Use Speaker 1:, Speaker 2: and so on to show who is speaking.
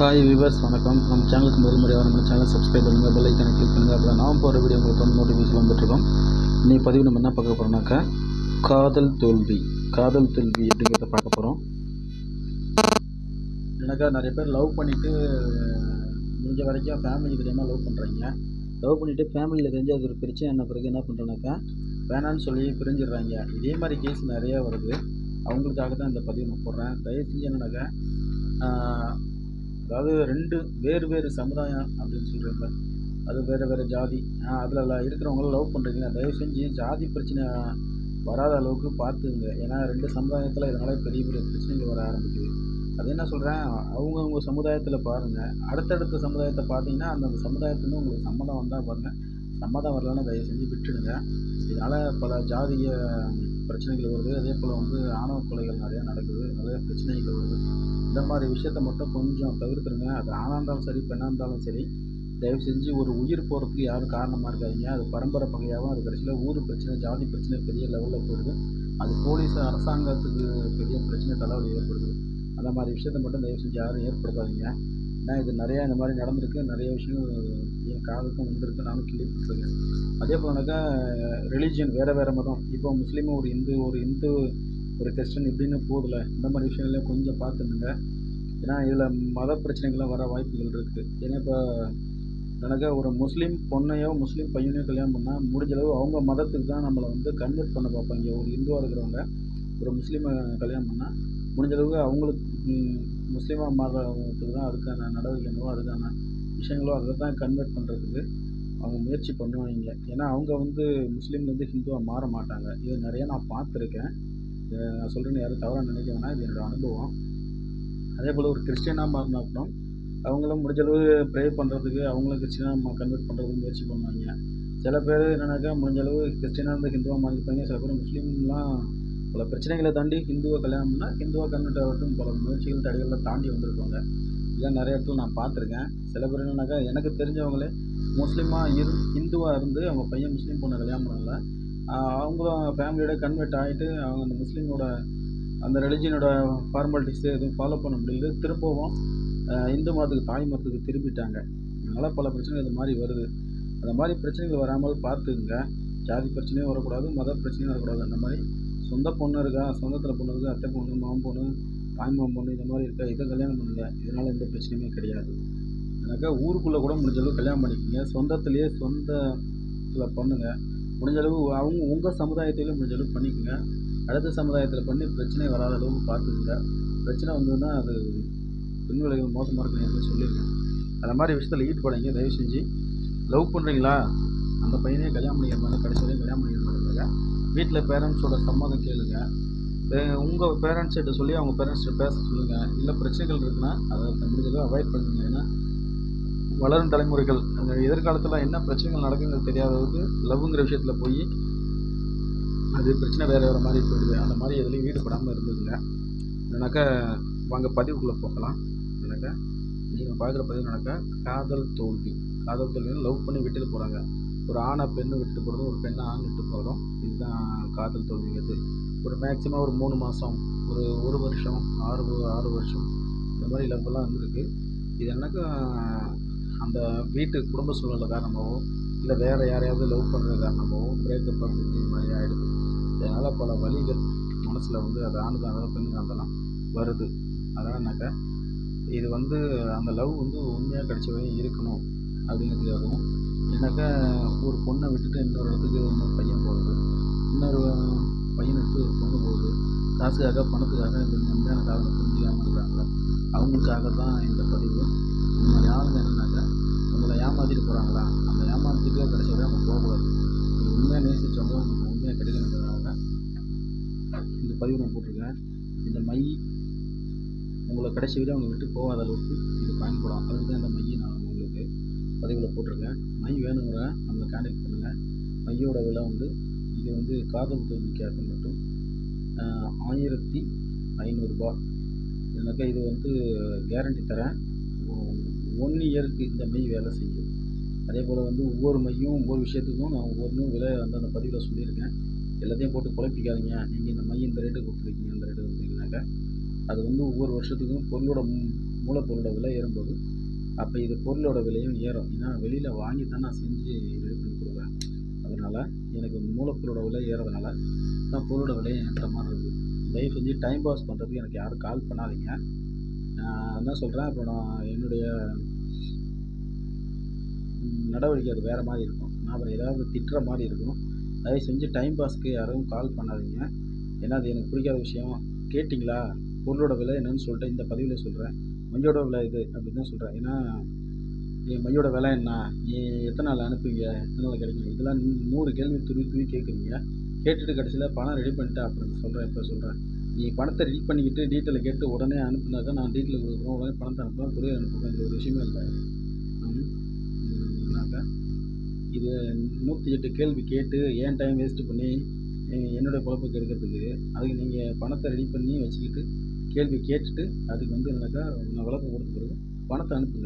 Speaker 1: Hi viewers வணக்கம். நம்ம சேனலுக்கு முதல் முறையாக நம்ம சேனல் சப்ஸ்கிரைப் பண்ணுங்கள் பெல் ஐக்கனை கிளிக் பண்ணுங்கள் அப்போ நான் போகிற வீடியோ உங்களுக்கு வந்து நோட்டிஃபிகேஷன் வந்துட்டுருக்கோம் இன்னைக்கு பதிவு நம்ம என்ன பார்க்க போகிறோம்னாக்கா காதல் தோல்வி. காதல் தோல்வி அப்படிங்கிறத பார்க்க போகிறோம் எனக்கா நிறைய பேர் லவ் பண்ணிவிட்டு முடிஞ்ச வரைக்கும் ஃபேமிலி தெரியாமல் லவ் பண்ணுறாங்க லவ் பண்ணிவிட்டு ஃபேமிலியில் தெரிஞ்சு அது ஒரு பிரச்சனை என்ன பிறகு என்ன பண்ணுறோன்னாக்கா வேணான்னு சொல்லி பிரிஞ்சிடுறாங்க. இதே மாதிரி கேஸ் நிறையா வருது. அவங்களுக்காக தான் இந்த பதிவு நான் போடுறேன். தயவு செஞ்சு என்னன்னாக்கா அதாவது ரெண்டு வேறு வேறு சமுதாயம் அப்படின்னு சொல்கிறீங்க அது வேறு வேறு ஜாதி. அதில் இருக்கிறவங்கள லவ் பண்ணுறீங்க தயவு செஞ்சு ஜாதி பிரச்சனை வராத அளவுக்கு பார்த்துங்க ஏன்னா ரெண்டு சமுதாயத்தில் இதனால் பெரிய பெரிய பிரச்சனைகள் வர ஆரம்பிக்குது. அது என்ன சொல்கிறேன் அவங்கவுங்க சமுதாயத்தில் பாருங்கள் அடுத்தடுத்த சமுதாயத்தை பார்த்தீங்கன்னா அந்தந்த சமுதாயத்துலேருந்து உங்களுக்கு சம்மதம் வந்தால் பாருங்கள் சம்மதம் வரலன்னா தயவு செஞ்சு விட்டுடுங்க. இதனால் பல ஜாதிய பிரச்சனைகள் வருது. அதே போல் வந்து ஆணவ கொலைகள் நிறையா நடக்குது. நிறைய பிரச்சனைகள் வருது. இந்த மாதிரி விஷயத்த மட்டும் கொஞ்சம் தவிர்த்துருங்க. அது ஆணாக இருந்தாலும் சரி பெண்ணாக இருந்தாலும் சரி. தயவு செஞ்சு ஒரு உயிர் போகிறதுக்கு யாரும் காரணமாக இருக்காதிங்க. அது பரம்பரை பகையாகவும் அது கடைசியில் ஊர் பிரச்சனை ஜாதி பிரச்சனை பெரிய லெவலில் போயிடுது. அது போலீஸ் அரசாங்கத்துக்கு பெரிய பிரச்சனை தலைவலி ஏற்படுது. அந்த மாதிரி விஷயத்த மட்டும் தயவு செஞ்சு யாரும் ஏற்படுத்தாதீங்க. ஏன்னா இது நிறையா இந்த மாதிரி நடந்திருக்கு. நிறைய விஷயங்கள் என் காதுக்கும் வந்திருக்கு. நானும் கேள்விப்பட்டிருக்கேன். அதே போலனாக்கா ரிலீஜியன் வேறு வேறு மதம். இப்போ முஸ்லீமும் ஒரு இந்து ஒரு இந்து ஒரு கிறிஸ்டின் இப்படின்னு போதில்ல இந்த மாதிரி விஷயங்களையும் கொஞ்சம் பார்த்துருங்க ஏன்னா இதில் மத பிரச்சனைகள்லாம் வர வாய்ப்புகள் இருக்குது ஏன்னா இப்போ எனக்கு ஒரு முஸ்லீம் பொண்ணையோ முஸ்லீம் பையனையோ கல்யாணம் பண்ணால் முடிஞ்சளவு அவங்க மதத்துக்கு தான் நம்மளை வந்து கன்வெர்ட் பண்ண பார்ப்பாங்க. ஒரு இந்துவாக இருக்கிறவங்க ஒரு முஸ்லீமை கல்யாணம் பண்ணால் முடிஞ்சளவு அவங்களுக்கு முஸ்லீமாக மாறத்துக்கு தான் அதுக்கான நடவடிக்கைகளோ அதுக்கான விஷயங்களோ அதை தான் கன்வெர்ட் பண்ணுறதுக்கு அவங்க முயற்சி பண்ணுவாங்க. ஏன்னா அவங்க வந்து முஸ்லீம்லேருந்து ஹிந்துவாக மாற மாட்டாங்க. இது நிறைய நான் பார்த்துருக்கேன். நான் சொல்கிறேன்னு யாரும் தவறாக நினைக்க வேணாம். இது என்னோடய அனுபவம். அதே போல் ஒரு கிறிஸ்டியனாக மாறினா கூட அவங்களும் முடிஞ்ச அளவு ப்ரே பண்ணுறதுக்கு அவங்களும் கிறிஸ்டினாக கன்வெர்ட் பண்ணுறதுக்கு முயற்சி பண்ணுவாங்க. சில பேர் என்னன்னாக்கா முடிஞ்ச அளவு இருந்து ஹிந்துவாக மாறிப்பாங்க. சில பேர் முஸ்லீம்லாம் பல பிரச்சனைகளை தாண்டி ஹிந்துவை கல்யாணம் பண்ணால் ஹிந்துவாக கன்வெர்ட் ஆகட்டும் பல முயற்சிகள் தடைகள்லாம் தாண்டி வந்திருப்பாங்க. இதெல்லாம் நிறைய இடத்துல நான் பார்த்துருக்கேன். சில பேர் என்னன்னாக்கா எனக்கு தெரிஞ்சவங்களே முஸ்லீமாக இரு ஹிந்துவாக இருந்து அவங்க பையன் முஸ்லீம் பொண்ணை கல்யாணம் பண்ணலை. அவங்களும் ஃபேமிலியோட கன்வெர்ட் ஆகிட்டு அவங்க அந்த முஸ்லீமோட அந்த ரிலிஜியனோட ஃபார்மாலிட்டிஸு எதுவும் ஃபாலோ பண்ண முடியல. திரும்பவும் இந்து மதத்துக்கு தாய் மதத்துக்கு திரும்பிட்டாங்க. அதனால் பல பிரச்சனைகள் இது மாதிரி வருது. அந்த மாதிரி பிரச்சனைகள் வராமல் பார்த்துக்குங்க. ஜாதி பிரச்சனையும் வரக்கூடாது மத பிரச்சனையும் வரக்கூடாது. அந்த மாதிரி சொந்த பொண்ணு இருக்கா சொந்தத்தில் பொண்ணு இருக்கா அத்தை பொண்ணு மாமன் பொண்ணு தாய் மாமன் பொண்ணு இந்த மாதிரி இருக்கா இதை கல்யாணம் பண்ணுங்க இதனால் எந்த பிரச்சனையுமே கிடையாது. எனக்கா ஊருக்குள்ளே கூட முடிஞ்சளவு கல்யாணம் பண்ணிக்கோங்க. சொந்தத்துலேயே சொந்தத்தில் பண்ணுங்கள் முடிஞ்சளவு அவங்க உங்கள் சமுதாயத்திலையும் முடிஞ்சளவு பண்ணிக்கோங்க. அடுத்த சமுதாயத்தில் பண்ணி பிரச்சனை வராத அளவுக்கு பார்த்துக்குங்க பிரச்சனை வந்ததுன்னா அது பெண் விலைகள் மோசமாக இருக்குன்னு ஏற்கனவே சொல்லியிருக்கேன். அந்த மாதிரி விஷயத்தில் ஈடுபடுங்க தயவு செஞ்சு லவ் பண்ணுறீங்களா அந்த பையனே கல்யாணம் பண்ணிக்கிற மாதிரி கடைசி வரையும் கல்யாணம் பண்ணிக்கிற மாதிரி வீட்டில் பேரண்ட்ஸோட சம்மதம் கேளுங்க. உங்கள் பேரண்ட்ஸ்கிட்ட சொல்லி அவங்க பேரண்ட்ஸ்கிட்ட பேச சொல்லுங்கள் இல்லை பிரச்சனைகள் இருக்குன்னா அதை முடிஞ்சளவு அவாய்ட் பண்ணுங்க. ஏன்னா வளரும் தலைமுறைகள் அந்த எதிர்காலத்தில் என்ன பிரச்சனைகள் நடக்குங்கிறது தெரியாதவருக்கு லவ்ங்கிற விஷயத்தில் போய் அது பிரச்சனை வேறு வேறு மாதிரி போயிடுது. அந்த மாதிரி எதுலேயும் ஈடுபடாமல் இருந்ததுங்க இல்லைனாக்கா வாங்க பதிவுக்குள்ளே போகலாம். இல்லைனாக்கா நீங்கள் பார்க்குற பதிவு நடக்க காதல் தோல்வி. காதல் தோல்வின்னு லவ் பண்ணி விட்டுட்டு போகிறாங்க ஒரு ஆணை பெண்ணு விட்டுட்டு போகிறதும் ஒரு பெண்ணை ஆண் விட்டு போகிறதும் இதுதான் காதல் தோல்விங்கிறது. ஒரு மேக்ஸிமம் ஒரு மூணு மாதம் ஒரு ஒரு வருஷம் ஆறு ஆறு வருஷம். இந்த மாதிரி லவ்வெல்லாம் இருந்திருக்கு இது என்னக்கா அந்த வீட்டு குடும்ப சூழ்நிலை காரணமாகவோ இல்லை வேறு யாரையாவது லவ் பண்ணுற காரணமாகவோ பிரேக்கப் அப்படின்னு இது மாதிரி ஆகிடுது இதனால் பல வலிகள் மனசில் வந்து அது ஆணுக்காக இருந்தாலும் பெண்ணுக்கு இருந்தாலும் வருது. அதனாலனாக்கா இது வந்து அந்த லவ் வந்து உண்மையாக கிடைச்ச வரையும் இருக்கணும் அப்படிங்கிறதுக்காகவும் ஏன்னாக்கா ஒரு பொண்ணை விட்டுட்டு இன்னொரு இடத்துக்கு இன்னொரு பையன் போகுது இன்னொரு பையனை விட்டு ஒரு பொண்ணு போகுது காசுக்காக பணத்துக்காக இந்த உண்மையான காரணம் புரிஞ்சிக்காமல் இருக்காங்களே அவங்களுக்காக தான் இந்த பதிவு. இந்த மாதிரி ஆளுங்க என்னென்னா நம்மளை ஏமாற்றிட்டு போகிறாங்களா அந்த ஏமாற்றிட்டு கடைசி வரை அவங்க போகக்கூடாது. நீங்கள் உண்மையாக நேசிச்சவங்க உங்களுக்கு உண்மையாக கிடைக்கணுங்கிறதுனால இந்த பதிவு நான் போட்டிருக்கேன். இந்த மை உங்களை கடைசி வரை அவங்க விட்டு போகாத அளவுக்கு இது பயன்படும். அதுக்கு தான் இந்த மையை நான் உங்களுக்கு பதிவில் போட்டிருக்கேன். மை வேணுங்கிற நம்மளை கான்டாக்ட் பண்ணுங்கள் மையோட விலை வந்து இது வந்து காதல் தோல்விக்காக மட்டும் ஆயிரத்தி ஐநூறுரூபா எனக்கா இது வந்து கேரண்டி தரேன். ஒன் இயருக்கு இந்த மை வேலை செய்யும். அதே போல் வந்து ஒவ்வொரு மையும் ஒவ்வொரு விஷயத்துக்கும் நான் ஒவ்வொன்றும் விலை வந்து அந்த பதிவில் சொல்லியிருக்கேன். எல்லாத்தையும் போட்டு குழப்பிக்காதீங்க. நீங்கள் இந்த மை இந்த ரேட்டு கொடுத்துருக்கீங்க இந்த ரேட்டு கொடுத்துருக்கீங்கனாக்கா அது வந்து ஒவ்வொரு வருஷத்துக்கும் பொருளோட மூலப்பொருளோட விலை ஏறும்போது அப்போ இது பொருளோட விலையும் ஏறும். ஏன்னா வெளியில் வாங்கி தான் நான் செஞ்சு ரெடி பண்ணி கொடுக்குறேன் அதனால் எனக்கு மூலப்பொருளோட விலை ஏறதுனால நான் பொருளோட விலையை ஏற்ற மாதிரி இருக்குது தயவு செஞ்சு டைம் பாஸ் பண்ணுறதுக்கு எனக்கு யாரும் கால் பண்ணாதீங்க. நான் சொல்கிறேன் இப்போ நான் என்னுடைய நடவடிக்கை அது வேறு மாதிரி இருக்கும். நான் அப்புறம் ஏதாவது திட்டுற மாதிரி இருக்கும். தயவு செஞ்சு டைம் பாஸ்க்கு யாரும் கால் பண்ணாதீங்க. ஏன்னா அது எனக்கு பிடிக்காத விஷயம். கேட்டிங்களா? பொருளோட விலை என்னன்னு சொல்லிட்டு இந்த பதிவில் சொல்கிறேன் மையோட விலை இது அப்படின்னு தான் சொல்கிறேன் ஏன்னா என் மையோட விலை என்ன? நீ எத்தனை நாள் அனுப்புவீங்க? எத்தனை நாள் கிடைக்கும்? இதெல்லாம் நூறு கேள்வி துருவி துருவி கேட்குறீங்க. கேட்டுட்டு கடைசியில் பணம் ரெடி பண்ணிட்டு அப்புறம் சொல்கிறேன் இப்போ சொல்கிறேன் நீங்கள் பணத்தை ரெடி பண்ணிக்கிட்டு டீட்டெயிலை கேட்டு உடனே அனுப்புனாக்கா நான் டீட்டெயில் கொடுக்குறோம் உடனே பணத்தை அனுப்புவேன் கொரியர் அனுப்புவேன் இது ஒரு விஷயமே இல்லை. ம். இது நூற்றி எட்டு கேள்வி கேட்டு ஏன் டைம் வேஸ்ட்டு பண்ணி என்னுடைய பொழப்புக்கு எடுக்கிறதுக்கு அதுக்கு நீங்கள் பணத்தை ரெடி பண்ணி வச்சுக்கிட்டு கேள்வி கேட்டுட்டு அதுக்கு வந்து என்னக்கா நான் விளக்கம் கொடுத்து பிறகு பணத்தை அனுப்புங்க.